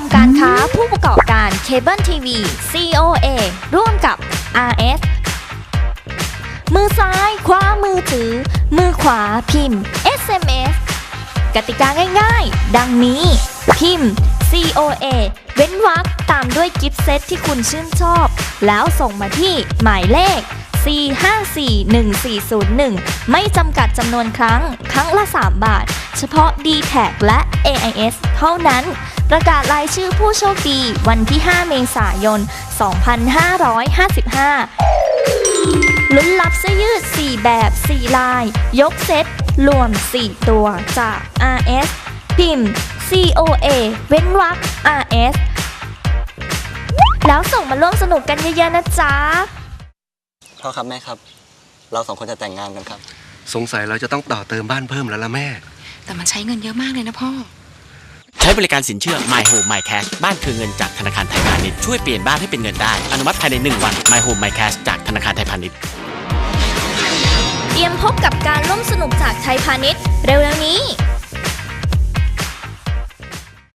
มการค้าผู้ประกอบการเคเบิลทีวี COA ร่วมกับ RS มือซ้ายคว้ามือถือ มือขวาพิมพ์ SMS กติกาง่ายๆ ดังนี้ พิมพ์ COA เว้นวรรคตามด้วยกิฟต์เซตที่คุณชื่นชอบ แล้วส่งมาที่หมายเลข 4541401 ไม่จำกัดจำนวนครั้ง ครั้งละ 3 บาท เฉพาะ d t แทและ AIS เท่านั้น ประกาศรายชื่อผู้โชคดีวันที่ 5 เมษายน 2555 ลุ้นรับเสื้อยืด 4 แบบ 4 ลาย ยกเซตรวม 4 ตัวจาก RS พิมพ์ COA เว้นวรรค RS แล้วส่งมาร่วมสนุกกันเยอะๆนะจ๊ะ พ่อครับแม่ครับ เราสองคนจะแต่งงานกันครับ สงสัยเราจะต้องต่อเติมบ้านเพิ่มแล้วล่ะแม่ แต่มันใช้เงินเยอะมากเลยนะพ่อ ใช้บริการสินเชื่อ My Home My Cash บ้านคือเงินจากธนาคารไทยพาณิชย์ช่วยเปลี่ยนบ้านให้เป็นเงินได้ อนุมัติภายใน 1 วัน My Home My Cash จากธนาคารไทยพาณิชย์เตรียมพบกับการร่วมสนุกจากไทยพาณิชย์เร็วๆนี้